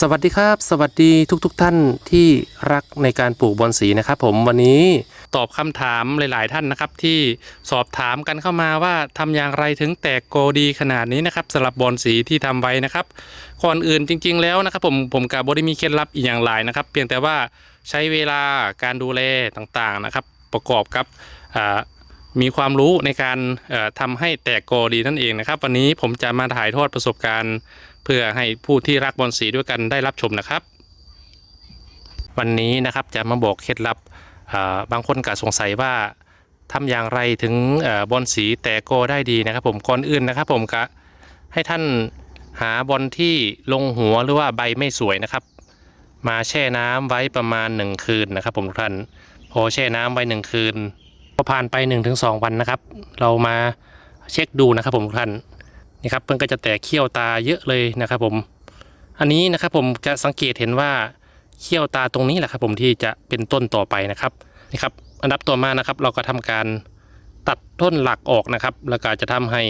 สวัสดีครับ สวัสดีทุกๆทท่านที่รักในการปลูกบอนสีนะครับผมวันนี้ตอบคำถามหลาย ๆ ท่านนะครับ ที่สอบถามกันเข้ามาว่าทำอย่างไรถึงแตกโกดีขนาดนี้นะครับสำหรับบอนสีที่ทำไว้นะครับก่อนอื่นจริง ๆ แล้วนะครับ ผมผมกับบได้มีเคล็ดลับอีกอย่างหลายนะครับ เพียงแต่ว่าใช้เวลาการดูแลต่างๆนะครับ ประกอบกับมีความรู้ในการเอ่อทำให้แตกโกดีนั่นเองนะครับ วันนี้ผมจะมาถ่ายทอดประสบการณ์ เพื่อให้ผู้ที่รักบอลสีด้วยกันได้รับชมนะครับ วันนี้นะครับจะมาบอกเคล็ดลับบางคนก็สงสัยว่าทำอย่างไรถึงอบอลสีแตกโกได้ดีนะครับ ผมก่อนอื่นนะครับผมก็ให้ท่านหาบอลที่ลงหัวหรือว่าใบไม่สวยนะครับ มาแช่น้ำไว้ประมาณ 1 คืนนะครับ ผมทุกท่านพอแช่น้ำไว้ 1 คืนพอผ่านไป 1-2 วันนะครับ เรามาเช็คดูนะครับผมทุกท่าน นะครับเพิ่นก็จะแตกเขี้ยวตาเยอะเลยนะครับผม อันนี้นะครับผมจะสังเกตเห็นว่าเขี้ยวตาตรงนี้แหละครับผมที่จะเป็นต้นต่อไปนะครับนี่ครับอันดับต่อมานะครับเราก็ทำการตัดต้นหลักออกนะครับ แล้วก็จะทำให้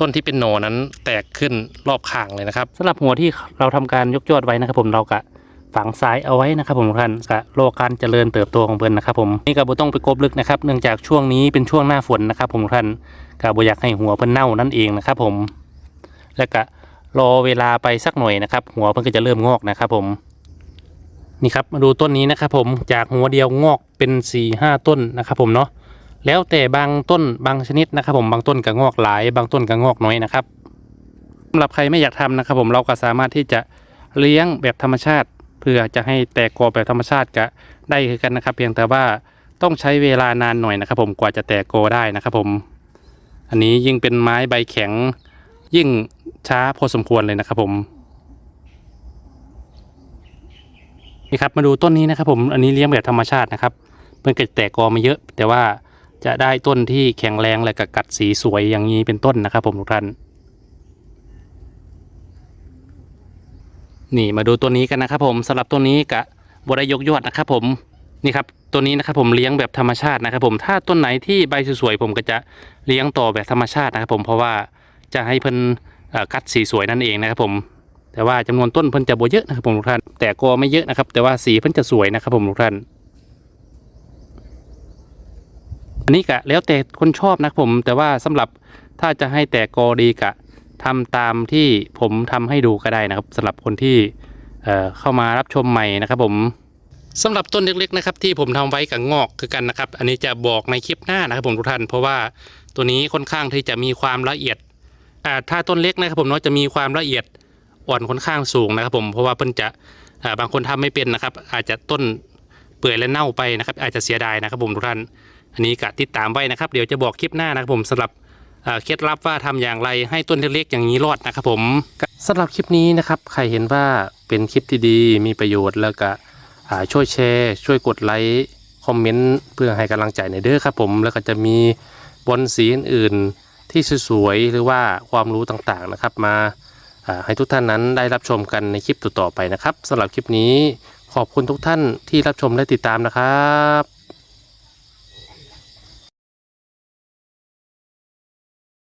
ต้นที่เป็นหนอนั้นแตกขึ้นรอบข้างเลยนะครับสำหรับหัวที่เราทำการยกยอดไว้นะครับ ผมเราก็ ฝังซ้ายเอาไว้นะครับผมท่านกะโลการเจริญเติบโตของเพิ่นนะครับผมนี่ก็บ่ต้องไปกบลึกนะครับเนื่องจากช่วงนี้เป็นช่วงหน้าฝนนะครับผมท่านก็บ่อยากให้หัวเพิ่นเน่านั่นเองนะครับผม แล้วก็รอเวลาไปสักหน่อยนะครับ หัวเพิ่นก็จะเริ่มงอกนะครับผมนี่ครับมาดูต้นนี้นะครับผมจากหัวเดียวงอกเป็น4ี่ห้าต้นนะครับผมเนาะแล้วแต่บางต้นบางชนิดนะครับ ผมบางต้นก็งอกหลาย บางต้นก็งอกน้อยนะครับสำหรับใครไม่อยากทำนะครับ ผมเราก็สามารถที่จะเลี้ยงแบบธรรมชาติ เพื่อจะให้แตกกอแบบธรรมชาติก็ได้คือกันนะครับ เพียงแต่ว่าต้องใช้เวลานานหน่อยนะครับ ผมกว่าจะแตกกอได้นะครับ ผม อันนี้ยิ่งเป็นไม้ใบแข็ง ยิ่งช้าพอสมควรเลยนะครับ ผมนี่ครับมาดูต้นนี้นะครับ ผมอันนี้เลี้ยงแบบธรรมชาตินะครับเพิ่งเกิดแตกกอมาเยอะ แต่ว่าจะได้ต้นที่แข็งแรงและก็กัดสีสวยอย่างนี้เป็นต้นนะครับ ผมทุกท่าน นี่มาดูตัวนี้กันนะครับผมสำหรับตัวนี้กะบได้ยกยอดนะครับผมนี่ครับตัวนี้นะครับผมเลี้ยงแบบธรรมชาตินะครับผมถ้าต้นไหนที่ใบสวยๆผมก็จะเลี้ยงต่อแบบธรรมชาตินะครับผมเพราะว่าจะให้เพิ่นกัดสีสวยนั่นเองนะครับผมแต่ว่าจำนวนต้นเพิ่นจะบ่เยอะนะครับผมทุกท่านแต่ก็ไม่เยอะนะครับ แต่ว่าสีเพิ่นจะสวยนะครับผมทุกท่าน อันนี้กะแล้วแต่คนชอบนะครับผมแต่ว่าสำหรับถ้าจะให้แตกกอดีกะ ทำตามที่ผมทำให้ดูก็ได้นะครับสำหรับคนที่เเข้ามารับชมใหม่นะครับผมสำหรับต้นเล็กๆนะครับที่ผมทำไว้กับงอกคือกันนะครับ อันนี้จะบอกในคลิปหน้านะครับผมทุกท่าน เพราะว่าตัวนี้ค่อนข้างที่จะมีความละเอียดอ่าถ้าต้นเล็กนะครับผมเนาะจะมีความละเอียดอ่อนค่อนข้างสูงนะครับผมเพราะว่าเพิ่นจะาบางคนทำไม่เป็นนะครับ อาจจะต้นเปื่อยและเน่าไปนะครับ อาจจะเสียดายนะครับผมทุกท่าน อันนี้กะติดตามไว้นะครับ เดี๋ยวจะบอกคลิปหน้านะครับผมสำหรับ เคล็ดลับว่าทำอย่างไรให้ต้นเล็กๆอย่างนี้รอดนะครับผมสำหรับคลิปนี้นะครับใครเห็นว่าเป็นคลิปที่ดีมีประโยชน์แล้วก็ช่วยแชร์ ช่วยกดไลค์คอมเมนต์เพื่อให้กำลังใจในอยเด้อครับผมแล้วก็จะมีบอลสีอื่นๆที่สวยๆหรือว่าความรู้ต่างๆนะครับมาอ่าให้ทุกท่านนั้นได้รับชมกันในคลิปต่อๆไปนะครับสำหรับคลิปนี้ขอบคุณทุกท่านที่รับชมและติดตามนะครับ